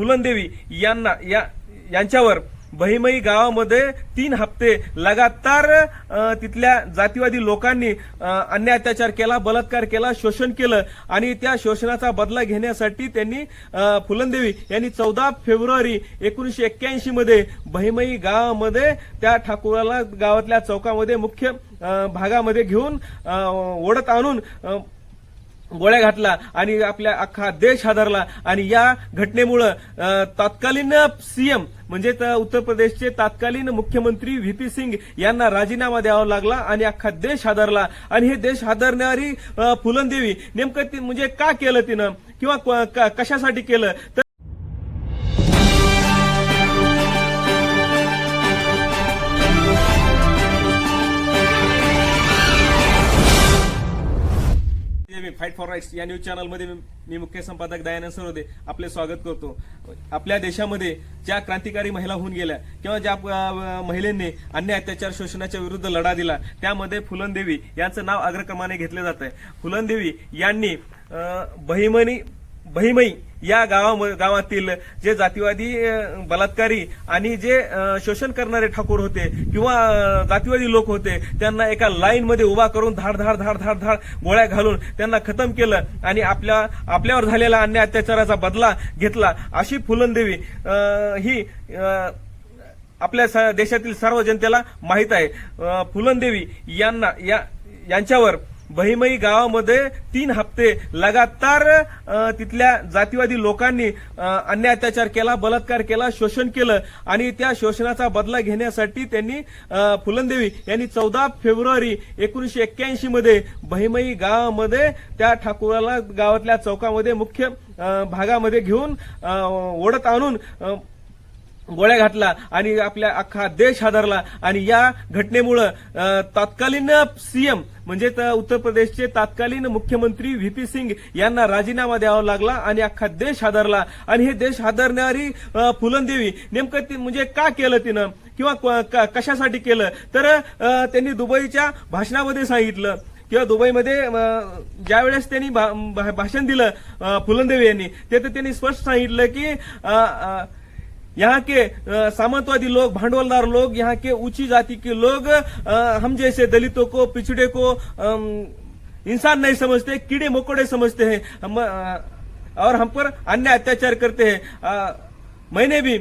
फुलनदेवी यांना या यांच्यावर बहिमई गावामध्ये तीन हप्ते लगातार तिथल्या जातीवादी लोकांनी अन्याय अत्याचार केला बलात्कार केला शोषण केलं आणि त्या शोषणाचा बदला घेण्यासाठी त्यांनी अ, फुलनदेवी यांनी चौदा फेब्रुवारी एकोणीसशे एक्क्याऐंशी मध्ये बहिमई गावामध्ये त्या ठाकुराला गावातल्या चौकामध्ये मुख्य भागामध्ये घेऊन ओढत आणून गोळ्या घातला आणि आपल्या अख्खा देश हादरला. आणि या घटनेमुळं तत्कालीन सीएम म्हणजे त- उत्तर प्रदेशचे तत्कालीन मुख्यमंत्री व्ही पी सिंग यांना राजीनामा द्यावा लागला आणि अख्खा देश हादरला. आणि हे देश हादरणारी अ, फुलनदेवी नेमकं म्हणजे का केलं तिनं? किंवा कशासाठी केलं? फाईट फॉर राईट्स या न्यूज चॅनलमध्ये मी- मुख्य संपादक दयानंद सरोदे आपले स्वागत करतो. आपल्या देशामध्ये ज्या क्रांतिकारी महिला होऊन गेल्या किंवा ज्या अ, महिलांनी अत्याचार शोषणाच्या विरुद्ध लढा दिला त्यामध्ये फुलनदेवी यांचं नाव अग्रक्रमाने घेतलं जात आहे फुलनदेवी यांनी बहिमनी बहिमई या गावामध्ये गावातील जे जातीवादी बलात्कारी आणि जे शोषण करणारे ठाकूर होते किंवा जातीवादी लोक होते त्यांना एका लाईन मध्ये उभा करून धाड धाड धाड धाड धाड गोळ्या घालून त्यांना खतम केलं आणि आपल्या आपल्यावर झालेला अन्याय अत्याचाराचा बदला घेतला. अशी फुलनदेवी ही आपल्या स- देशातील सर्व जनतेला माहीत आहे. फुलंदेवी फुलनदेवी यांना या यांच्यावर बहिमई गावामध्ये तीन हप्ते लगातार तिथल्या जातीवादी लोकांनी अ, अन्याय अत्याचार केला बलात्कार केला शोषण केलं आणि त्या शोषणाचा बदला घेण्यासाठी त्यांनी फुलंदेवी यांनी चौदा फेब्रुवारी एकोणीशे एक्क्याऐंशी मध्ये बहिमई गावामध्ये त्या ठाकुराला गावातल्या चौकामध्ये मुख्य भागामध्ये घेऊन ओढत आणून गोळ्या घातला आणि आपल्या अख्खा देश हादरला. आणि या घटनेमुळं तत्कालीन सीएम म्हणजे उत्तर प्रदेशचे तत्कालीन मुख्यमंत्री व्ही पी सिंग यांना राजीनामा द्यावा लागला आणि अख्खा देश हादरला. आणि हे देश हादरणारी फुलनदेवी नेमकं ती म्हणजे का केलं तिनं? किंवा क- कशासाठी केलं? तर त्यांनी दुबईच्या भाषणामध्ये सांगितलं. किंवा दुबईमध्ये ज्या ज्यावेळेस त्यांनी भा- भा- भाषण दिलं फुलंदेवी फुलनदेवी यांनी ते तर त्यांनी स्पष्ट सांगितलं की यहाँ के सामंतवादी लोग भांडवलदार लोग यहाँ के ऊंची जाति के लोग हम जैसे दलितों को पिछड़े को इंसान नहीं समझते कीड़े मकोड़े समझते हैं हम और हम पर अन्य अत्याचार करते हैं। मैंने भी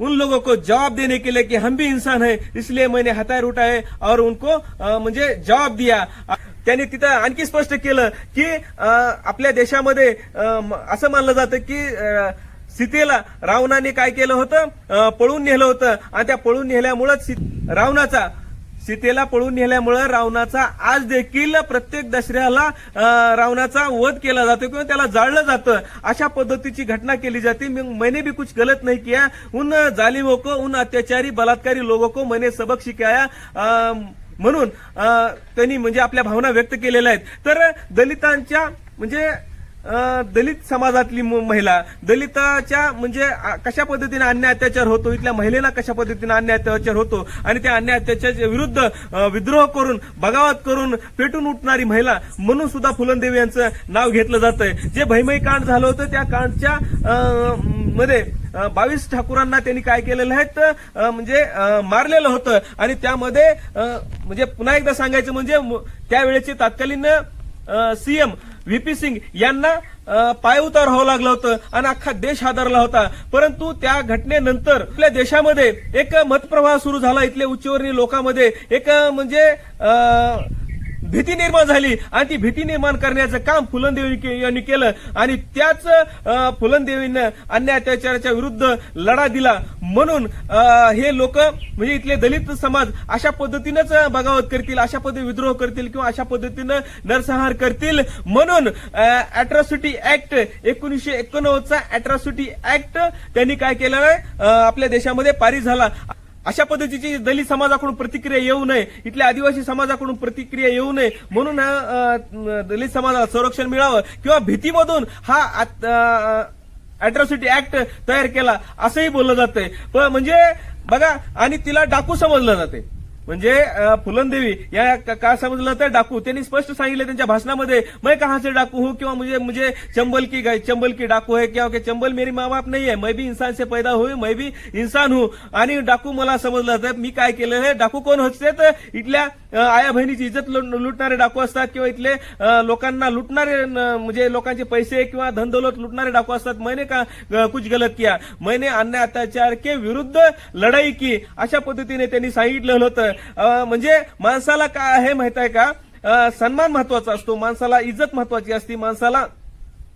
उन लोगों को जवाब देने के लिए कि हम भी इंसान हैं इसलिए मैंने हथियार उठाए और उनको म्हणजे जवाब दिया। त्यांनी तिथं आणखी स्पष्ट केलं की आपल्या देशामध्ये असं मानलं जातं की सीतेला रावणाने काय केलं होतं? पळून नेलं होतं. आणि त्या पळून नेल्यामुळं सी- रावणाचा सीतेला पळून नेल्यामुळं रावणाचा आज देखील प्रत्येक दसऱ्याला रावणाचा वध केला जातो किंवा त्याला जाळलं जातं. अशा पद्धतीची घटना केली जाते. मी- मैंने भी कुछ गलत नहीं किया. उन जाली को उन अत्याचारी बलात्कारी लोगों को मैंने सबक शिकाया. म्हणून त्यांनी म्हणजे आपल्या भावना व्यक्त केलेल्या आहेत. तर दलितांच्या म्हणजे दलित समाजातली महिला दलिताच्या म्हणजे कशा पद्धतीने अन्याय अत्याचार होतो इथल्या महिलेला कशा पद्धतीने अन्याय अत्याचार होतो आणि त्या अन्याय अत्याचाराच्या विरुद्ध विद्रोह करून बगावत करून पेटून उठणारी महिला म्हणून सुद्धा फुलनदेवी यांचं नाव घेतलं जातंय. जे भैमई कांड झालं होतं त्या कांडच्या मध्ये बावीस ठाकूरांना त्यांनी काय केलेलं आहे तर म्हणजे मारलेलं होतं. आणि त्यामध्ये म्हणजे पुन्हा एकदा सांगायचं म्हणजे त्यावेळेचे तत्कालीन सीएम व्हीपी सिंग यांना पायउतार व्हावं लागलं होतं आणि अख्खा देश हादरला होता. परंतु त्या घटनेनंतर आपल्या देशामध्ये एक मतप्रवाह सुरू झाला इथल्या उच्चवर्णीय लोकांमध्ये. एक म्हणजे भीती निर्माण झाली आणि ती भीती निर्माण करण्याचं काम फुलंदेवी यांनी केलं आणि त्याच फुलंदेवीनं अन्याय अत्याचाराच्या विरुद्ध लढा दिला. म्हणून हे लोक म्हणजे इथले दलित समाज अशा पद्धतीनंच बगावत करतील अशा पद्धतीने विद्रोह करतील किंवा अशा पद्धतीनं नरसंहार करतील. म्हणून अॅट्रॉसिटी ऍक्ट एकोणीसशे एकोणनव्वदचा अॅट्रॉसिटी ऍक्ट त्यांनी काय केलं आपल्या देशामध्ये पारित झाला. अशा पद्धतीची दलित समाजाकडून प्रतिक्रिया येऊ नये. इथल्या आदिवासी समाजाकडून प्रतिक्रिया येऊ नये. म्हणून दलित समाजाला संरक्षण मिळावं किंवा भीतीमधून हा अॅट्रॉसिटी ऍक्ट तयार केला असंही बोललं जातंय. म्हणजे बघा आणि तिला डाकू समजलं जाते म्हणजे अं, फुलनदेवी या का- समजलं तर डाकू. त्यांनी स्पष्ट सांगितलं त्यांच्या भाषणामध्ये मैं कहा से डाकू हूँ? किंवा म्हणजे मुझे चंबल की चंबल की डाकू है क्या? चंबल मेरी माँ बाप नाही है। मैं भी इंसान से पैदा हुई मैं भी इन्सान हूँ. आणि डाकू मला समजलं तर मी काय केलं हे? डाकू कोण होते तर इथल्या आया बहिणीची इज्जत लु- लुटणारे डाकू असतात किंवा इथले लोकांना लुटणारे म्हणजे लोकांचे पैसे किंवा धनदौलत लुटणारे डाकू असतात. मैने का कुछ गलत किया. मैने अन्य अत्याचार के विरुद्ध लढाई की. अशा पद्धतीने त्यांनी सांगितलं होतं. म्हणजे माणसाला काय आहे माहीत आहे का? सन्मान महत्त्वाचा असतो. माणसाला इज्जत महत्वाची असते. माणसाला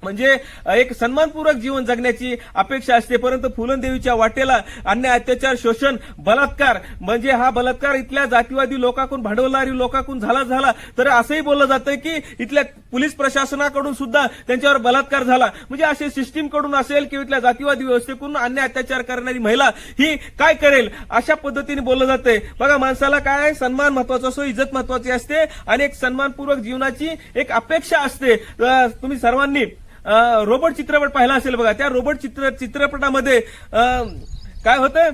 म्हणजे एक सन्मानपूर्वक जीवन जगण्याची अपेक्षा असते परंतु फुलनदेवीच्या वाटेला अन्याय अत्याचार शोषण बलात्कार म्हणजे हा बलात्कार इथल्या जातीवादी लोकांकडून भांडवलदारी लोकांकडून झाला झाला. तर असंही बोललं जातं की इथल्या पोलीस प्रशासनाकडून सुद्धा त्यांच्यावर बलात्कार झाला. म्हणजे असे सिस्टीमकडून असेल किंवा इथल्या जातीवादी व्यवस्थेकडून अन्याय अत्याचार करणारी महिला ही काय करेल अशा पद्धतीने बोललं जातंय. बघा माणसाला काय सन्मान महत्त्वाचा असतो इज्जत महत्वाची असते आणि एक सन्मानपूर्वक जीवनाची एक अपेक्षा असते. तुम्ही सर्वांनी रोबोट चित्रपट पाहिला असेल बघा. त्या रोबोट चित्र चित्रपटामध्ये काय होतं?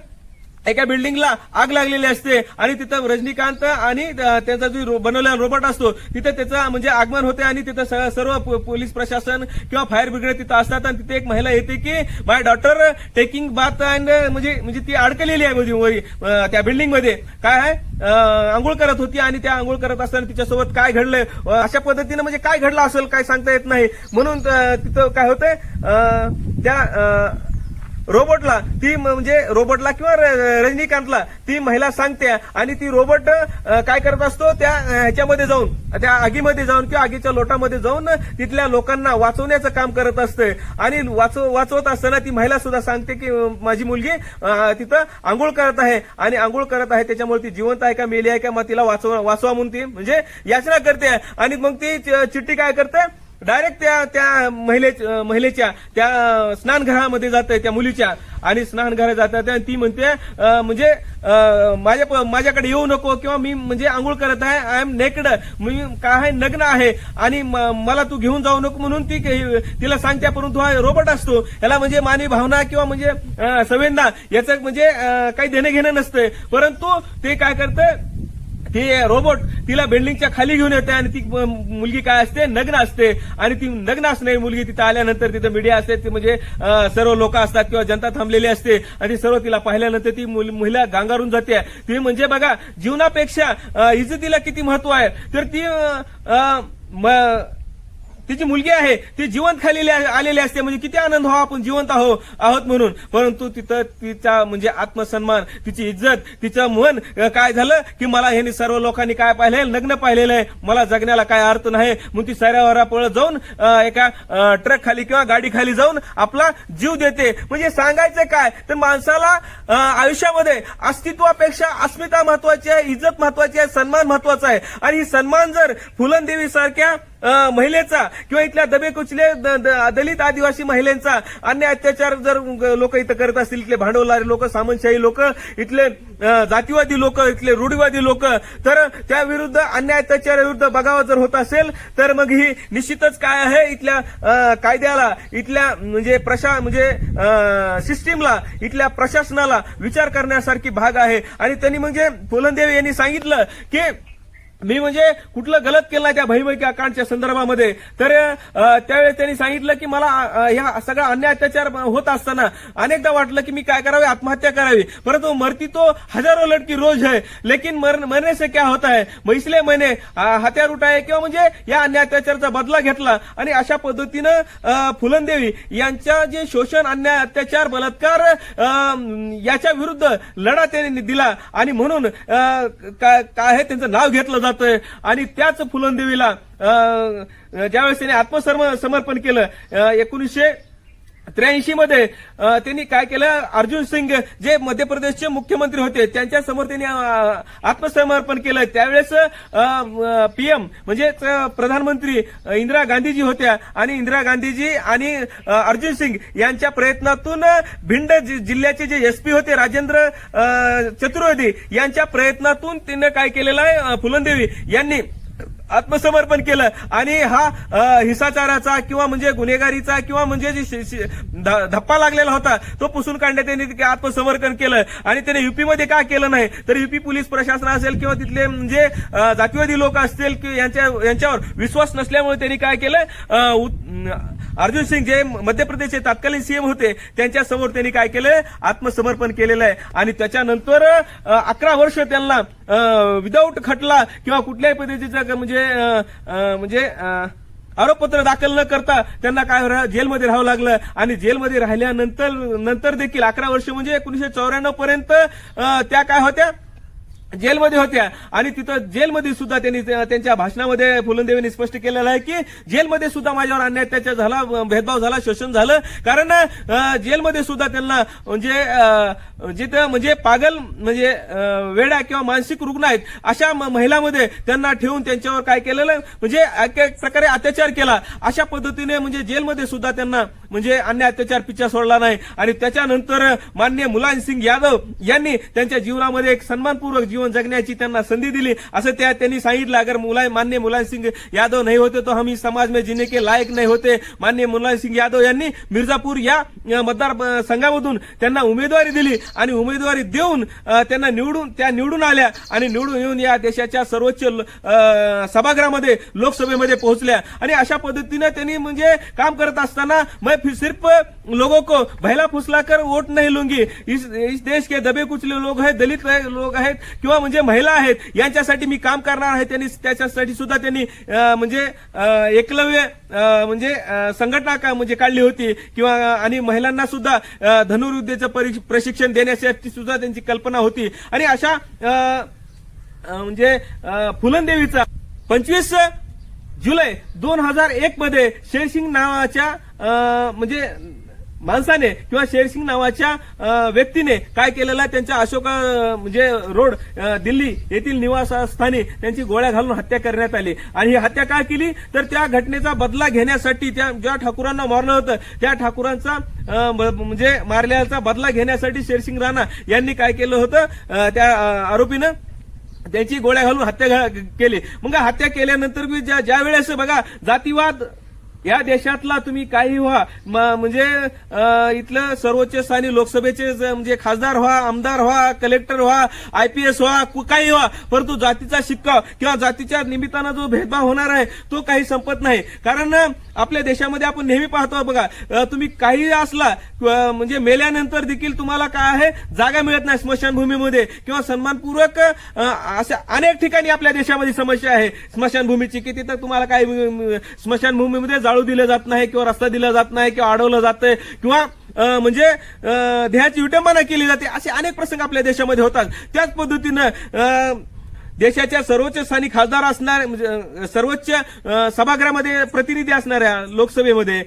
एका बिल्डिंगला आग लागलेली असते आणि तिथं रजनीकांत आणि त्याचा जो रो- बनवलेला रोबोट असतो तिथे त्याचं म्हणजे आगमन होते आणि तिथं स- सर्व पोलीस प्रशासन किंवा फायर ब्रिगेड तिथं असतात आणि तिथे एक महिला येते की my daughter taking bath and म्हणजे म्हणजे ती अडकलेली आहे म्हणजे वरी, त्या बिल्डिंगमध्ये. काय आहे? आंघोळ करत होती आणि त्या आंघोळ करत असताना तिच्यासोबत काय घडलंय अशा पद्धतीनं म्हणजे काय घडलं असेल काय सांगता येत नाही. म्हणून तिथं काय होतंय? त्या रोबोटला ती म- म्हणजे रोबोटला किंवा र- रजनीकांतला ती महिला सांगते आणि ती रोबोट काय करत असतो त्या ह्याच्यामध्ये जाऊन त्या आगीमध्ये जाऊन किंवा आगीच्या लोटामध्ये जाऊन तिथल्या लोकांना वाचवण्याचं काम करत असते. आणि वाचव वाचवत असताना ती महिला सुद्धा सांगते की माझी मुलगी तिथं आंघोळ करत आहे. आणि आंघोळ करत आहे त्याच्यामुळे ती जिवंत आहे का मेली आहे का मग तिला वाचवा वाचवा म्हणून ती म्हणजे याचना करते. आणि मग ती चि- चिठ्ठी काय करते? डायरेक्ट त्या त्या महिले महिलेच्या त्या स्नानघरामध्ये जात आहे त्या मुलीच्या. आणि स्नानघरात जातात आणि ती म्हणते म्हणजे माझ्या प- माझ्याकडे येऊ नको किंवा मी म्हणजे आंघोळ करत आहे आय एम नेकड मी काय आहे नग्न आहे. आणि म- मला तू घेऊन जाऊ नको म्हणून ती तिला सांगते परंतु हा रोबोट असतो. याला म्हणजे मानवी भावना किंवा म्हणजे संवेदना याचं म्हणजे काही देणं घेणं नसतंय. परंतु ते काय करतं हे रोबोट तिला बिल्डिंगच्या खाली घेऊन येते आणि ती मुलगी काय असते? नग्न असते. आणि ती नग्न असणारी मुलगी तिथं आल्यानंतर तिथं मीडिया असते ती म्हणजे सर्व लोक असतात किंवा जनता थांबलेली असते. आणि सर्व तिला पाहिल्यानंतर ती महिला गांगारून जाते. ती म्हणजे बघा जीवनापेक्षा इज्जतीला किती महत्त्व आहे? तर ती म- तिची मुलगी आहे ती जिवंत खाली आलेली असते म्हणजे किती आनंद व्हावा आपण जिवंत आहो आहोत म्हणून. परंतु तिथं तिचा म्हणजे आत्मसन्मान तिची इज्जत तिचं मन काय झालं की मला ह्यांनी सर्व लोकांनी काय पाहिलंय लग्न पाहिलेलं आहे. मला जगण्याला काय अर्थ नाही. मग ती सऱ्यावरा पळत जाऊन एका ट्रक खाली किंवा गाडी खाली जाऊन आपला जीव देते. म्हणजे सांगायचं काय? तर माणसाला आयुष्यामध्ये अस्तित्वापेक्षा अस्मिता महत्वाची आहे इज्जत महत्वाची आहे सन्मान महत्त्वाचा आहे. आणि ही सन्मान जर फुलनदेवी सारख्या महिलेचा किंवा इथल्या दबे कुचले द- द- दलित आदिवासी महिलांचा अन्य अत्याचार जर लोक इथं करत असतील इथले भांडवलारी लोक सामंतशाही लोक इथले जातीवादी लोक इथले रूढीवादी लोक तर त्या विरुद्ध अन्याय अत्याचाराविरुद्ध बघावा जर होत असेल तर मग ही निश्चितच काय आहे इथल्या कायद्याला इथल्या म्हणजे प्रशा म्हणजे सिस्टीमला इथल्या प्रशासनाला विचार करण्यासारखी भाग आहे. आणि त्यांनी म्हणजे फुलनदेव यांनी सांगितलं की मी म्हणजे कुठलं गलत केलं नाही त्या बहिर्मुखी अकाउंटच्या संदर्भामध्ये. तर त्यावेळेस त्यांनी सांगितलं की मला ह्या सगळा अन्याय अत्याचार होत असताना अनेकदा वाटलं की मी काय करावे? आत्महत्या करावी. परंतु मरती तो हजारो लड़की रोज है लेकिन मर, मरने से क्या होता है मग महिने मैंने हत्यार उठाय किंवा म्हणजे या अन्याय अत्याचाराचा बदला घेतला. आणि अशा पद्धतीनं फुलनदेवी यांच्या जे शोषण अन्याय अत्याचार बलात्कार याच्या विरुद्ध लढा त्यांनी दिला. आणि म्हणून काय आहे त्यांचं नाव घेतलं जातोय. आणि त्याच फुलंदेवीला ज्यावेळेस त्यांनी आत्मसमर्पण समर्पण केलं एकोणीसशे त्र्याऐंशी मध्ये त्यांनी काय केलं? अर्जुन सिंग जे मध्य प्रदेशचे मुख्यमंत्री होते त्यांच्यासमोर त्यांनी आत्मसमर्पण केलं. त्यावेळेस पीएम म्हणजे प्रधानमंत्री इंदिरा गांधीजी होत्या. आणि इंदिरा गांधीजी आणि अर्जुन सिंग यांच्या प्रयत्नातून भिंड जि- जिल्ह्याचे जे एसपी होते राजेंद्र चतुर्वेदी यांच्या प्रयत्नातून त्यांनी काय केलेलं आहे? अ, फुलनदेवी यांनी आत्मसमर्पण केलं. आणि हा हिंसाचाराचा किंवा म्हणजे गुन्हेगारीचा किंवा म्हणजे जे धप्पा लागलेला होता तो पुसून काढण्यात त्यांनी आत्मसमर्पण केलं. आणि त्याने युपी मध्ये का केलं नाही? तर युपी पोलीस प्रशासन असेल किंवा तिथले म्हणजे जातीवादी लोक असतील यांच्या यांच्यावर विश्वास नसल्यामुळे त्यांनी काय केलं? अर्जुन सिंग जे मध्य प्रदेशचे तत्कालीन सीएम होते त्यांच्यासमोर त्यांनी काय केलं? आत्मसमर्पण केलेलं आहे. आणि त्याच्यानंतर अकरा वर्ष त्यांना विदाऊट खटला किंवा कुठल्याही पद्धतीचा म्हणजे म्हणजे आरोपपत्र दाखल न करता त्यांना काय जेलमध्ये राहावं लागलं. आणि जेलमध्ये राहिल्यानंतर नंतर देखील अकरा वर्ष म्हणजे एकोणीसशे चौऱ्याण्णव पर्यंत त्या काय होत्या? जेलमध्ये होत्या. आणि तिथं जेलमध्ये सुद्धा त्यांनी त्यांच्या भाषणामध्ये फुलंदेवींनी स्पष्ट केलेलं आहे की जेलमध्ये सुद्धा माझ्यावर अन्याय त्याच्या झाला भेदभाव झाला शोषण झालं. कारण जेलमध्ये सुद्धा त्यांना म्हणजे जिथं म्हणजे पागल म्हणजे अं, वेड्या किंवा मानसिक रुग्ण आहेत अशा महिलामध्ये त्यांना ठेवून त्यांच्यावर काय केलेलं? म्हणजे एक- एक प्रकारे अत्याचार केला. अशा पद्धतीने म्हणजे जेलमध्ये सुद्धा त्यांना म्हणजे अन्याय अत्याचार पिच्छा सोडला नाही. आणि त्याच्यानंतर मान्य मुलायम सिंग यादव यांनी त्यांच्या जीवनामध्ये एक सन्मानपूर्वक जीवन जगण्याची त्यांना संधी दिली. असं त्या त्यांनी सांगितलं. अगर मुलायम मान्य मुलायम सिंग यादव नाही होते तो हम इस समाज में जीने के लायक नाही होते. मान्य मुलायम सिंग यादव यांनी मिर्जापूर या मतदार संघामधून त्यांना उमेदवारी दिली. आणि उमेदवारी देऊन त्यांना निवडून त्या निवडून आल्या आणि निवडून येऊन या देशाच्या सर्वोच्च सभागृहामध्ये लोकसभेमध्ये पोहोचल्या. आणि अशा पद्धतीने त्यांनी म्हणजे काम करत असताना मैं फिर सिर्फ लोगों को भैला फुसला कर वोट नाही लुंगी. इस इस देश के दबे कुचले लोग आहेत दलित लोग आहेत किंवा म्हणजे महिला आहेत यांच्यासाठी मी काम करणार आहे त्यांनी त्याच्यासाठी सुद्धा त्यांनी म्हणजे एकलव्य म्हणजे संघटना का म्हणजे काढली होती. किंवा आणि महिलांना सुद्धा धनुर्विद्येचं परि- प्रशिक्षण देण्यासाठी सुद्धा त्यांची कल्पना होती. आणि अशा म्हणजे फुलनदेवीचा पंचवीस जुलै दोन हजार एक मध्ये शेरसिंग नावाच्या म्हणजे माणसाने किंवा शेरसिंग नावाच्या व्यक्तीने काय केलेलं आहे त्यांच्या अशोका म्हणजे रोड दिल्ली येथील निवासस्थानी त्यांची गोळ्या घालून हत्या करण्यात आली. आणि ही हत्या का केली? तर त्या घटनेचा बदला घेण्यासाठी त्या ज्या ठाकूरांना मारलं होतं त्या ठाकूरांचा म्हणजे मारल्याचा बदला घेण्यासाठी शेरसिंग राणा यांनी काय केलं होतं? त्या आरोपीनं त्यांची गोळ्या घालून हत्या केली. मग हत्या केल्यानंतर ज्या ज्या वेळेस बघा जातीवाद या देशातला तुम्ही काही व्हा. म्हणजे इथलं सर्वोच्च स्थानी लोकसभेचे म्हणजे खासदार व्हा आमदार व्हा कलेक्टर व्हा आयपीएस व्हा कु- काही व्हा. परंतु जातीचा शिक्का किंवा जातीच्या निमित्तानं जो भेदभाव होणार आहे तो काही संपत नाही. कारण आपल्या देशामध्ये आपण नेहमी पाहतो बघा तुम्ही काही असला म्हणजे मेल्यानंतर देखील तुम्हाला काय आहे? जागा मिळत नाही स्मशानभूमीमध्ये. किंवा सन्मानपूर्वक अशा अनेक ठिकाणी आपल्या देशामध्ये समस्या आहे. स्मशानभूमीची की तिथं तुम्हाला काही अ, स्मशानभूमीमध्ये जाळू दिलं जात नाही किंवा रस्ता दिला जात नाही किंवा अडवलं जातंय किंवा म्हणजे देहाची विटंबना केली जाते असे अनेक प्रसंग आपल्या देशामध्ये होतात. त्याच पद्धतीनं देशाच्या सर्वोच्च स्थानी खासदार असणार म्हणजे, सर्वोच्च सभागृहामध्ये प्रतिनिधी असणाऱ्या लोकसभेमध्ये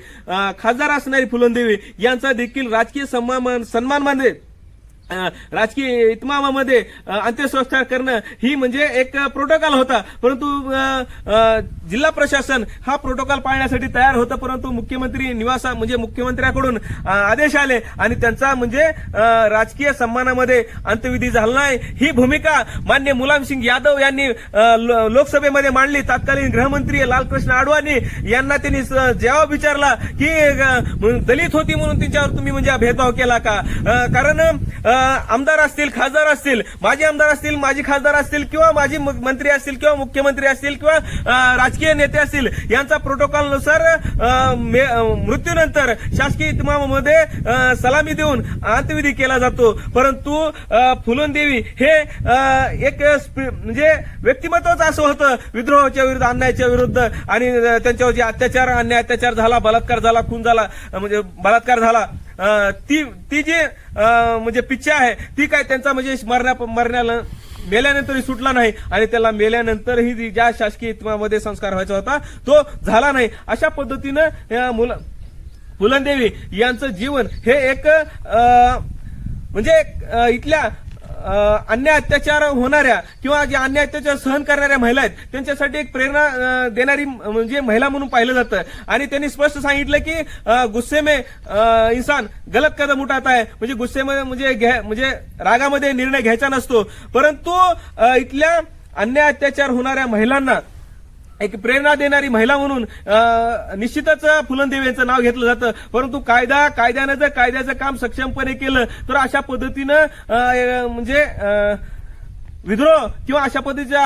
खासदार असणारी फुलंदेवी यांचा देखील राजकीय सन्मान सन्मानमध्ये अ, राजकीय इतमामामध्ये अंत्यसंस्कार करणं ही म्हणजे एक प्रोटोकॉल होता. परंतु जिल्हा प्रशासन हा प्रोटोकॉल पाळण्यासाठी तयार होतं परंतु मुख्यमंत्री निवासा म्हणजे मुख्यमंत्र्याकडून आदेश आले आणि त्यांचा म्हणजे राजकीय सन्मानामध्ये अंत्यविधी झाला नाही. ही भूमिका मान्य मुलामसिंग यादव यांनी लोकसभेमध्ये मांडली. तत्कालीन गृहमंत्री लालकृष्ण आडवाणी यांना त्यांनी जेव्हा जवाब विचारला की दलित होती म्हणून त्यांच्यावर तुम्ही म्हणजे भेदभाव केला का? कारण आमदार असतील खासदार असतील माजी आमदार असतील माजी खासदार असतील किंवा माजी म- मंत्री असतील किंवा मुख्यमंत्री असतील किंवा राजकीय नेते असतील यांचा प्रोटोकॉलनुसार मे- मृत्यूनंतर शासकीय इतमामामध्ये सलामी देऊन अंत्यविधी केला जातो. परंतु अ, फुलनदेवी हे एक म्हणजे व्यक्तिमत्वच असं होतं. विद्रोहाच्या विरुद्ध अन्यायाच्या विरुद्ध आणि त्यांच्यावर जे अत्याचार अन्याय अत्याचार झाला बलात्कार झाला खून झाला म्हणजे बलात्कार झाला ती ती जी म्हणजे पिच्छा आहे ती काय त्यांचा म्हणजे मरण्या मरण्याला मेल्यानंतरही सुटला नाही आणि त्याला मेल्यानंतरही जी- ज्या शासकीय इतमामध्ये संस्कार व्हायचा होता तो झाला नाही. अशा पद्धतीनं मुलं फुलनदेवी यांचं जीवन हे एक म्हणजे इथल्या अन्याय अत्याचार होणाऱ्या किंवा जे अन्याय अत्याचार सहन करणाऱ्या महिला आहेत त्यांच्यासाठी एक प्रेरणा देणारी म्हणजे महिला म्हणून पाहिलं जातं. आणि त्यांनी स्पष्ट सांगितलं की गुस्से में इन्सान गलत कदम उठाता आहे. म्हणजे गुस्सेमध्ये म्हणजे घ्या- म्हणजे रागामध्ये निर्णय घ्यायचा नसतो. परंतु इथल्या अन्याय अत्याचार होणाऱ्या महिलांना एक प्रेरणा देणारी महिला म्हणून निश्चितच फुलंदेव यांचं नाव घेतलं जातं. परंतु कायदा कायद्यानं जर कायद्याचं काम सक्षमपणे केलं तर अशा पद्धतीनं म्हणजे विद्रोह किंवा अशा पद्धतीच्या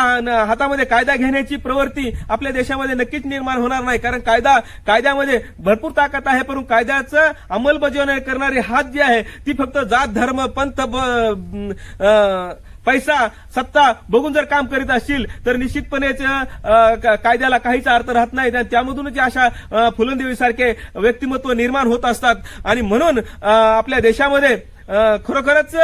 हातामध्ये कायदा घेण्याची प्रवृत्ती आपल्या देशामध्ये नक्कीच निर्माण होणार नाही. कारण कायदा कायद्यामध्ये भरपूर ताकद आहे परंतु कायद्याचं अंमलबजावणी करणारी हात जी आहे ती फक्त जात धर्म पंथ ब- पैसा सत्ता बघून जर काम करीत असतील तर निश्चितपणेच कायद्याला काहीच अर्थ राहत नाही. आणि त्यामधूनच अशा फुलंदेवीसारखे व्यक्तिमत्व निर्माण होत असतात. आणि म्हणून आपल्या देशामध्ये खरोखरच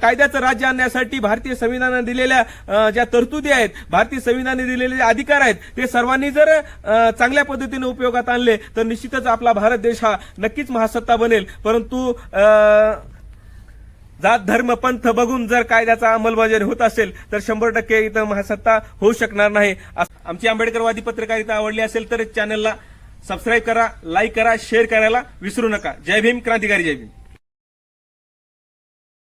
कायद्याचं राज्य आणण्यासाठी भारतीय संविधानाने दिलेल्या ज्या तरतुदी आहेत भारतीय संविधानाने दिलेले जे अधिकार आहेत ते सर्वांनी जर चांगल्या पद्धतीने उपयोगात आणले तर निश्चितच आपला भारत देश हा नक्कीच महासत्ता बनेल. परंतु जात धर्म पंथ बघून जर कायद्याचा अंमलबजावणी होत असेल तर शंभर टक्के इथं महासत्ता होऊ शकणार नाही. आमची आंबेडकरवादी पत्रकारिता आवडली असेल तर चॅनलला सबस्क्राईब करा लाईक करा शेअर करायला विसरू नका. जय भीम क्रांतिकारी जय भीम.